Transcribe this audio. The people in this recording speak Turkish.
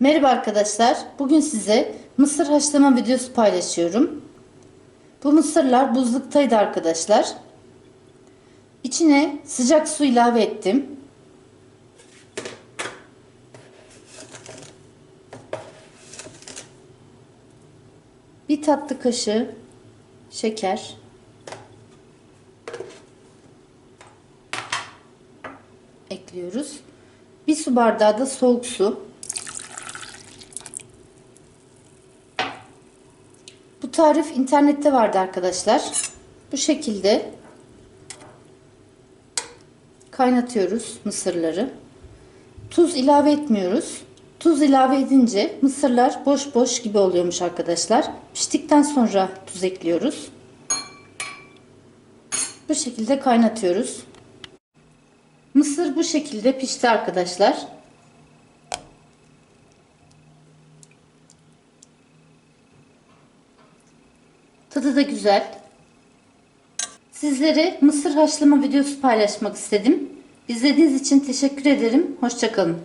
Merhaba arkadaşlar. Bugün size mısır haşlama videosu paylaşıyorum. Bu mısırlar buzluktaydı arkadaşlar. İçine sıcak su ilave ettim. Bir tatlı kaşığı şeker. ekliyoruz. Bir su bardağı da soğuk su. Bu tarif internette vardı arkadaşlar. Bu şekilde kaynatıyoruz mısırları. Tuz ilave etmiyoruz. Tuz ilave edince mısırlar boş boş gibi oluyormuş arkadaşlar. Piştikten sonra tuz ekliyoruz. Bu şekilde kaynatıyoruz. Mısır bu şekilde pişti arkadaşlar. Tadı da güzel. Sizlere mısır haşlama videosu paylaşmak istedim. İzlediğiniz için teşekkür ederim. Hoşçakalın.